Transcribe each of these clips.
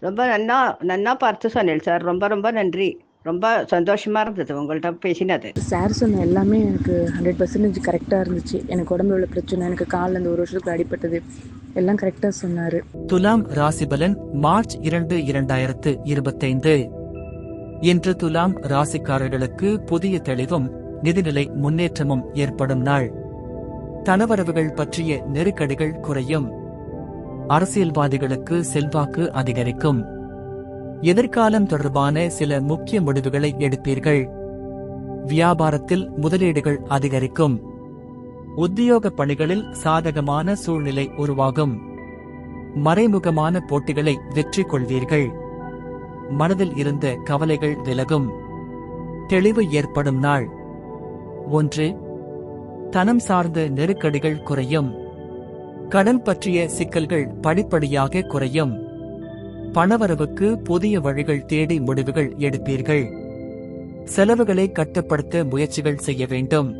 ரொம்ப நன்னா நன்னா பார்த்து சொன்னேன் சார். ரொம்ப ரொம்ப நன்றி. ரொம்ப சந்தோஷமா இருந்தது உங்கள்கிட்ட பேசினது. சார் சொன்ன எல்லாமே எனக்கு ஹண்ட்ரட் பர்சன்டேஜ் கரெக்டாக இருந்துச்சு. எனக்கு உடம்புல உள்ள பிரச்சனை எனக்கு காலில் இந்த ஒரு வருஷத்துக்கு அடிபட்டது எல்லாம் கரெக்டாக சொன்னார். துலாம் ராசிபலன் மார்ச் இரண்டு இரண்டாயிரத்து இருபத்தைந்து. இன்று துலாம் ராசிக்காரர்களுக்கு புதிய தெளிவும் நிதிநிலை முன்னேற்றமும் ஏற்படும் நாள். தனவரவுகள் பற்றிய நெருக்கடிகள் குறையும். அரசியல்வாதிகளுக்கு செல்வாக்கு அதிகரிக்கும். எதிர்காலம் தொடர்பான சில முக்கிய முடிவுகளை எடுப்பீர்கள். வியாபாரத்தில் முதலீடுகள் அதிகரிக்கும். உத்தியோக பணிகளில் சாதகமான சூழ்நிலை உருவாகும். மறைமுகமான போட்டிகளை வெற்றி கொள்வீர்கள். மனதில் இருந்த கவலைகள் விலகும். தெளிவு ஏற்படும் நாள். ஒன்று. தனம் சார்ந்த நெருக்கடிகள் குறையும். கடன் பற்றிய சிக்கல்கள் படிப்படியாக குறையும். பணவரவுக்கு புதிய வழிகள் தேடி முடிவுகள் எடுப்பீர்கள். செலவுகளை கட்டுப்படுத்த முயற்சிகள் செய்ய வேண்டும்.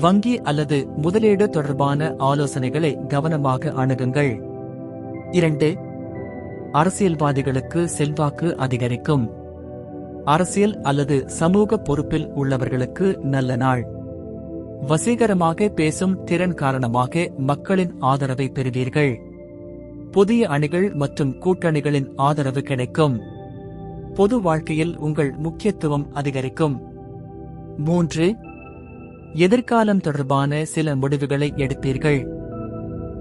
வங்கி அல்லது முதலீடு தொடர்பான ஆலோசனைகளை கவனமாக அணுகுங்கள். இரண்டு அரசியல்வாதிகளுக்கு செல்வாக்கு அதிகரிக்கும். அரசியல் அல்லது சமூக பொறுப்பில் உள்ளவர்களுக்கு நல்ல நாள். வசீகரமாக பேசும் திறன் காரணமாக மக்களின் ஆதரவை பெறுவீர்கள். புதிய அணிகள் மற்றும் கூட்டணிகளின் ஆதரவு கிடைக்கும். பொது வாழ்க்கையில் உங்கள் முக்கியத்துவம் அதிகரிக்கும். மூன்று எதிர்காலம் தொடர்பான சில முடிவுகளை எடுப்பீர்கள்.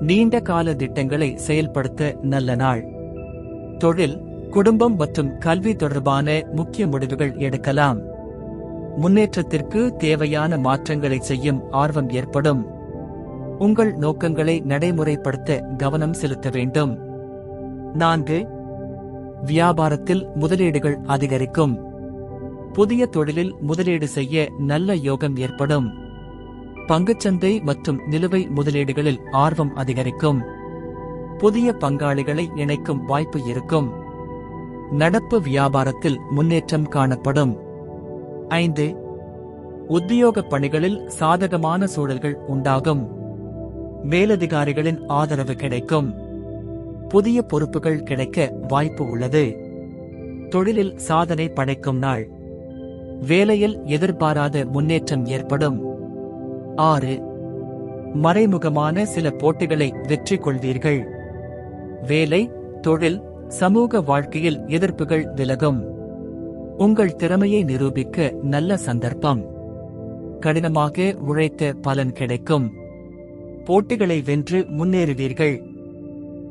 நீண்ட கால திட்டங்களை செயல்படுத்த நல்ல நாள். தொழில் குடும்பம் மற்றும் கல்வி தொடர்பான முக்கிய முடிவுகள் எடுக்கலாம். முன்னேற்றத்திற்கு தேவையான மாற்றங்களை செய்யும் ஆர்வம் ஏற்படும். உங்கள் நோக்கங்களை நடைமுறைப்படுத்த கவனம் செலுத்த வேண்டும். நான்கு வியாபாரத்தில் முதலீடுகள் அதிகரிக்கும். புதிய தொழிலில் முதலீடு செய்ய நல்ல யோகம் ஏற்படும். பங்குச்சந்தை மற்றும் நிலுவை முதலீடுகளில் ஆர்வம் அதிகரிக்கும். புதிய பங்காளிகளை இணைக்கும் வாய்ப்பு இருக்கும். நடப்பு வியாபாரத்தில் முன்னேற்றம் காணப்படும். ஐந்து. உத்தியோக பணிகளில் சாதகமான சூழல்கள் உண்டாகும். மேலதிகாரிகளின் ஆதரவு கிடைக்கும். புதிய பொறுப்புகள் கிடைக்க வாய்ப்பு உள்ளது. தொழிலில் சாதனை படைக்கும் நாள். வேலையில் எதிர்பாராத முன்னேற்றம் ஏற்படும். ஆறு. மறைமுகமான சில போட்டிகளை வெற்றி கொள்வீர்கள். வேலை தொழில் சமூக வாழ்க்கையில் எதிர்ப்புகள் விலகும். உங்கள் திறமையை நிரூபிக்க நல்ல சந்தர்ப்பம். கடினமாக உழைத்த பலன் கிடைக்கும். போட்டிகளை வென்று முன்னேறுவீர்கள்.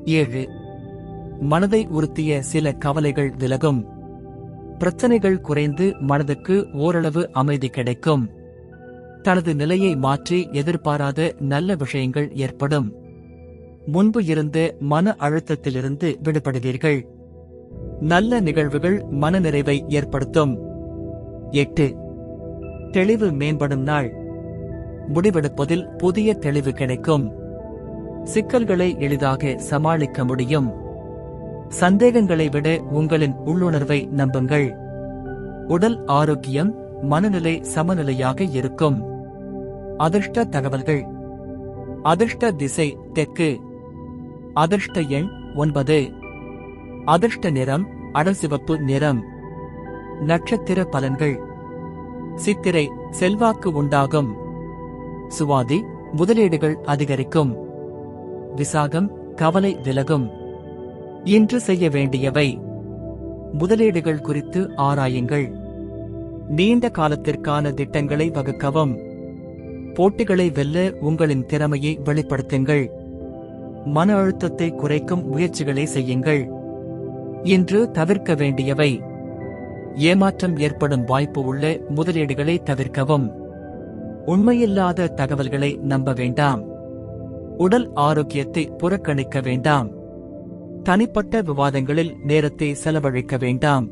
ஏழு. மனதை உறுத்திய சில கவலைகள் விலகும். பிரச்சனைகள் குறைந்து மனதுக்கு ஓரளவு அமைதி கிடைக்கும். தனது நிலையை மாற்றி எதிர்பாராத நல்ல விஷயங்கள் ஏற்படும். முன்பு இருந்த மன அழுத்தத்திலிருந்து விடுபடுவீர்கள். நல்ல நிகழ்வுகள் மனநிறைவை ஏற்படுத்தும். எட்டு. தெளிவு மேம்படும் நாள். முடிவெடுப்பதில் புதிய தெளிவு கிடைக்கும். சிக்கல்களை எளிதாக சமாளிக்க முடியும். சந்தேகங்களை விட உங்களின் உள்ளுணர்வை நம்புங்கள். உடல் ஆரோக்கியம் மனநிலை சமநிலையாக இருக்கும். அதிர்ஷ்ட தகவல்கள். அதிர்ஷ்ட திசை தெற்கு. அதிர்ஷ்ட எண் ஒன்பது. அதிர்ஷ்ட நிறம் அடசிவப்பு நிறம். நட்சத்திர பலன்கள். சித்திரை செல்வாக்கு உண்டாகும். சுவாதி முதலீடுகள் அதிகரிக்கும். விசாகம் கவலை விலகும். இன்று செய்ய வேண்டியவை. முதலீடுகள் குறித்து ஆராயுங்கள். நீண்ட காலத்திற்கான திட்டங்களை வகுக்கவும். போட்டிகளை வெல்ல உங்களின் திறமையை வெளிப்படுத்துங்கள். மன அழுத்தத்தை குறைக்கும் முயற்சிகளை செய்யுங்கள். இன்று தவிர்க்க வேண்டியவை. ஏமாற்றம் ஏற்படும் வாய்ப்பு உள்ள முதலீடுகளை தவிர்க்கவும். உண்மையில்லாத தகவல்களை நம்ப வேண்டாம். உடல் ஆரோக்கியத்தை புறக்கணிக்க வேண்டாம். தனிப்பட்ட விவாதங்களில் நேரத்தை செலவழிக்க வேண்டாம்.